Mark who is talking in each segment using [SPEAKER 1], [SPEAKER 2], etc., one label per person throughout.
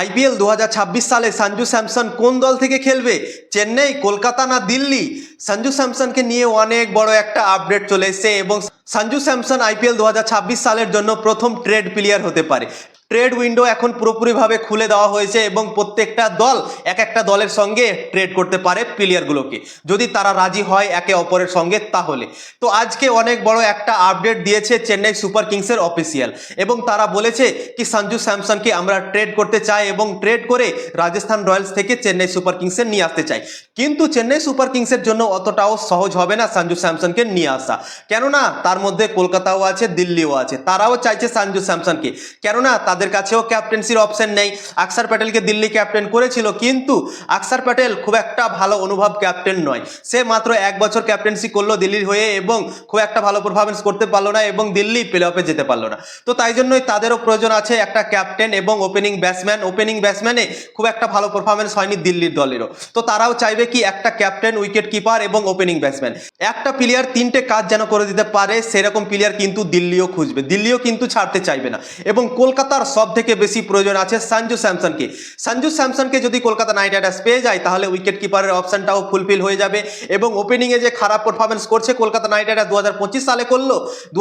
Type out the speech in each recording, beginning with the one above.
[SPEAKER 1] IPL দু হাজার ছাব্বিশ সালে সঞ্জু স্যামসন কোন দল থেকে খেলবে? চেন্নাই, কলকাতা না দিল্লি? সঞ্জু স্যামসনকে নিয়ে অনেক বড় একটা আপডেট চলে এসেছে এবং সঞ্জু স্যামসন আইপিএল দু হাজার ছাব্বিশ সালের জন্য প্রথম ট্রেড প্লেয়ার হতে পারে। ট্রেড উইন্ডো এখন পুরোপুরিভাবে খুলে দেওয়া হয়েছে এবং প্রত্যেকটা দল, এক একটা দলের সঙ্গে ট্রেড করতে পারে প্লেয়ারগুলোকে যদি তারা রাজি হয় একে অপরের সঙ্গে, তাহলে। তো আজকে অনেক বড় একটা আপডেট দিয়েছে চেন্নাই সুপার কিংসের অফিসিয়াল এবং তারা বলেছে কি, সঞ্জু স্যামসনকে আমরা ট্রেড করতে চাই এবং ট্রেড করে রাজস্থান রয়্যালস থেকে চেন্নাই সুপার কিংসে নিয়ে আসতে চাই। কিন্তু চেন্নাই সুপার কিংসের জন্য অতটাও সহজ হবে না সঞ্জু স্যামসনকে নিয়ে আসা। কেননা, তার মধ্যে কলকাতাও আছে, দিল্লিও আছে। তারাও চাইছে সঞ্জু স্যামসনকে। কেননা তাদের কাছেও ক্যাপ্টেন্সির অপশন নেই। আকসার প্যাটেলকে দিল্লি ক্যাপ্টেন করেছিল, কিন্তু আকসার প্যাটেল খুব একটা ভালো অনুভব ক্যাপ্টেন নয়। সে মাত্র এক বছর ক্যাপ্টেন্সি করল দিল্লির হয়ে এবং খুব একটা ভালো পারফরমেন্স করতে পারল না এবং দিল্লি প্লে অফে যেতে পারল না। তো তাই জন্যই তাদেরও প্রয়োজন আছে একটা ক্যাপ্টেন এবং ওপেনিং ব্যাটসম্যান ওপেনিং ব্যাটসম্যানে খুব একটা ভালো পারফরমেন্স হয়নি দিল্লির দলেরও। তো তারাও চাইবে কি একটা ক্যাপ্টেন উইকেট কিপার এবং ওপেনিং ব্যাটসম্যান একটা প্লেয়ার তিনটে কাজ যেন করে দিতে পারে, সেরকম প্লেয়ার কিন্তু দিল্লিও খুঁজবে। দিল্লিও কিন্তু ছাড়তে চাইবে না। এবং কলকাতার সব থেকে বেশি প্রয়োজন আছে সঞ্জু স্যামসনকে। সঞ্জু স্যামসনকে যদি কলকাতা নাইট রাইডার্স পেয়ে যায়, তাহলে উইকেট কিপারের অপশনটাও ফুলফিল হয়ে যাবে এবং ওপেনিংয়ে যে খারাপ পারফরমেন্স করছে কলকাতা নাইট রাইডার্স দু হাজার পঁচিশ সালে করল দু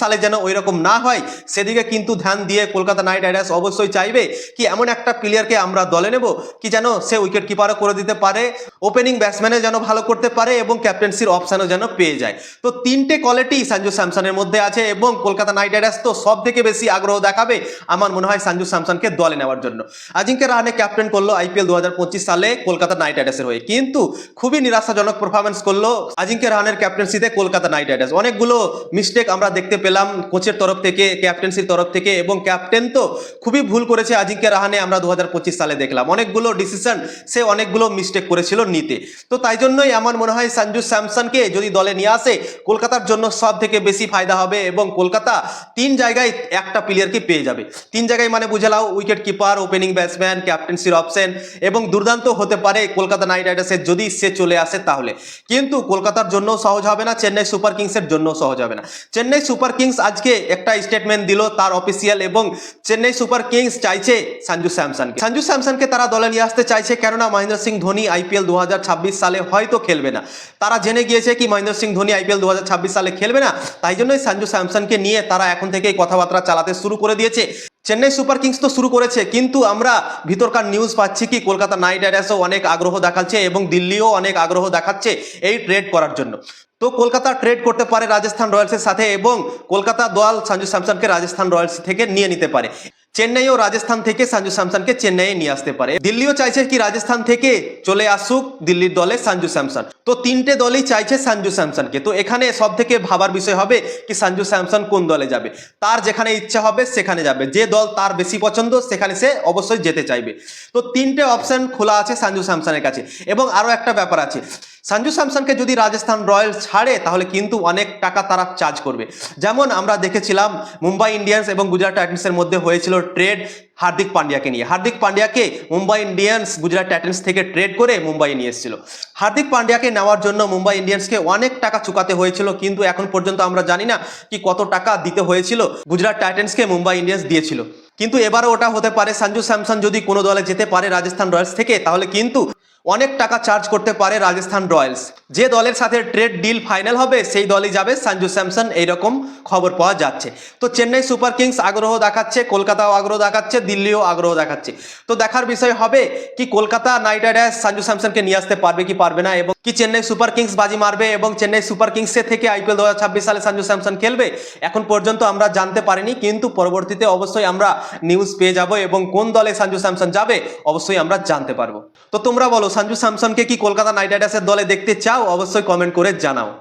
[SPEAKER 1] সালে যেন ওই রকম না হয়, সেদিকে কিন্তু ধ্যান দিয়ে কলকাতা নাইট রাইডার্স অবশ্যই চাইবে কি এমন একটা প্লেয়ারকে আমরা দলে নেব কি যেন সে উইকেট কিপারও করে দিতে পারে ওপেনিং ব্যাটসম্যানে যেন ভালো করতে পারে এবং ক্যাপ্টেন্সির অপশানও যেন পেয়ে যায়। তো তিনটে কোয়ালিটি সঞ্জু স্যামসনের মধ্যে আছে এবং কলকাতা নাইট রাইডার্স তো সব থেকে বেশি আগ্রহ দেখাবে আমার মনে হয় সঞ্জু স্যামসনকে দলে নেওয়ার জন্য। আজিঙ্কে রাহানে ক্যাপ্টেন করল আইপিএল দু হাজার পঁচিশ সালে কলকাতা নাইট রাইডার্সের হয়ে। কিন্তু খুবই নিরাশাজনক পারফরমেন্স করল আজিঙ্কে রাহানের ক্যাপ্টেন্সিতে কলকাতা নাইট রাইডার্স। অনেকগুলো মিস্টেক আমরা দেখতে পেলাম কোচের তরফ থেকে ক্যাপ্টেন্সির তরফ থেকে, এবং ক্যাপ্টেন তো খুবই ভুল করেছে আজিঙ্কে রাহানে আমরা দু হাজার পঁচিশ সালে দেখলাম। অনেকগুলো ডিসিশন সে অনেকগুলো মিস্টেক করেছিল নিতে। তো তাই জন্যই আমার মনে হয় সঞ্জু স্যামসনকে যদি দলে নিয়ে আসে, কলকাতার জন্য সব থেকে বেশি ফায়দা হবে এবং কলকাতা তিন জায়গায় একটা প্লেয়ারকে পেয়ে যাবে। তিন জায়গায় মানে বুঝে নাও উইকেট কিপার ওপেনিং ব্যাটসম্যান ক্যাপ্টেন্সির অপশন এবং দুর্দান্ত হতে পারে কলকাতা নাইট রাইডার্সের যদি সে চলে আসে তাহলে। কিন্তু কলকাতার জন্য সহজ হবে না, চেন্নাই সুপার কিংসের জন্য সহজ হবে না। চেন্নাই সুপার কিংস আজকে একটা স্টেটমেন্ট দিল তার অফিসিয়াল এবং চেন্নাই সুপার কিংস চাইছে সঞ্জু স্যামসনকে। সঞ্জু স্যামসনকে তারা দলে নিয়ে আসতে চাইছে কেননা মহেন্দ্র সিং ধোনি আইপিএল দু হাজার ছাব্বিশ সালে হয়তো খেলবে না। তারা জেনে গিয়েছে কি মহেন্দ্র সিং ধোনি আইপিএল দু হাজার ছাব্বিশ সালে খেলবে না, তাই জন্যই সঞ্জু স্যামসনকে নিয়ে তারা এখন থেকেই কথাবার্তা চালাতে শুরু করে দিয়েছে। চেন্নাই সুপার কিংস তো শুরু করেছে, কিন্তু আমরা ভিতরকার নিউজ পাচ্ছি কি কলকাতা নাইট রাইডার্সও অনেক আগ্রহ দেখাচ্ছে এবং দিল্লিও অনেক আগ্রহ দেখাচ্ছে এই ট্রেড করার জন্য। তো কলকাতা ট্রেড করতে পারে রাজস্থান রয়্যালসের সাথে এবং কলকাতা দল সঞ্জু স্যামসনকে রাজস্থান রয়্যালস থেকে নিয়ে নিতে পারে। চেন্নাইও রাজস্থান থেকে সঞ্জু স্যামসনকে চেন্নাইয়ে নিয়ে আসতে পারে। দিল্লিও চাইছে কি রাজস্থান থেকে চলে আসুক দিল্লির দলে সঞ্জু স্যামসন। তো তিনটে দলই চাইছে সঞ্জু স্যামসনকে। তো এখানে সব থেকে ভাবার বিষয় হবে কি সঞ্জু স্যামসন কোন দলে যাবে? তার যেখানে ইচ্ছা হবে সেখানে যাবে। যে দল তার বেশি পছন্দ সেখানে সে অবশ্যই যেতে চাইবে। তো তিনটে অপশন খোলা আছে সঞ্জু স্যামসনের কাছে। এবং আরও একটা ব্যাপার আছে। সঞ্জু স্যামসনকে যদি রাজস্থান রয়্যালস ছাড়ে, তাহলে কিন্তু অনেক টাকা তারা চার্জ করবে। যেমন আমরা দেখেছিলাম মুম্বাই ইন্ডিয়ান্স এবং গুজরাট টাইটান্সের মধ্যে হয়েছিল ট্রেড হার্দিক পান্ডিয়াকে নিয়ে। হার্দিক পান্ডিয়াকে মুম্বাই ইন্ডিয়ান্স, গুজরাট টাইটান্স থেকে ট্রেড করে মুম্বাই নিয়ে এসেছিল। হার্দিক পান্ডিয়াকে নেওয়ার জন্য মুম্বাই ইন্ডিয়ান্সকে অনেক টাকা চুকাতে হয়েছিল, কিন্তু এখন পর্যন্ত আমরা জানি না কি কত টাকা দিতে হয়েছিল গুজরাট টাইটান্সকে মুম্বাই ইন্ডিয়ান্স দিয়েছিল। কিন্তু এবারও ওটা হতে পারে, সঞ্জু স্যামসন যদি কোনো দলে যেতে পারে রাজস্থান রয়্যালস থেকে, তাহলে কিন্তু অনেক টাকা চার্জ করতে পারে রাজস্থান রয়্যালস। যে দলের সাথে ট্রেড ডিল ফাইনাল হবে, সেই দলই যাবে সঞ্জু স্যামসন, এইরকম খবর পাওয়া যাচ্ছে। তো চেন্নাই সুপার কিংস আগ্রহ দেখাচ্ছে, কলকাতাও আগ্রহ দেখাচ্ছে, দিল্লিও আগ্রহ দেখাচ্ছে। তো দেখার বিষয় হবে কি কলকাতা নাইট রাইডার্স সঞ্জু স্যামসনকে নিয়ে আসতে পারবে কি পারবে না, এবং কি চেন্নাই সুপার কিংস বাজি মারবে, এবং চেন্নাই সুপার কিংসের থেকে আইপিএল দু হাজার ছাব্বিশ সালে সঞ্জু স্যামসন খেলবে, এখন পর্যন্ত আমরা জানতে পারিনি, কিন্তু পরবর্তীতে অবশ্যই আমরা নিউজ পেয়ে যাব, এবং কোন দলে সঞ্জু স্যামসন যাবে, অবশ্যই আমরা জানতে পারব। তো তোমরা বলো সঞ্জু স্যামসনকে কি কলকাতা নাইট রাইডার্সের দলে দেখতে চাও? অবশ্যই কমেন্ট করে জানাও।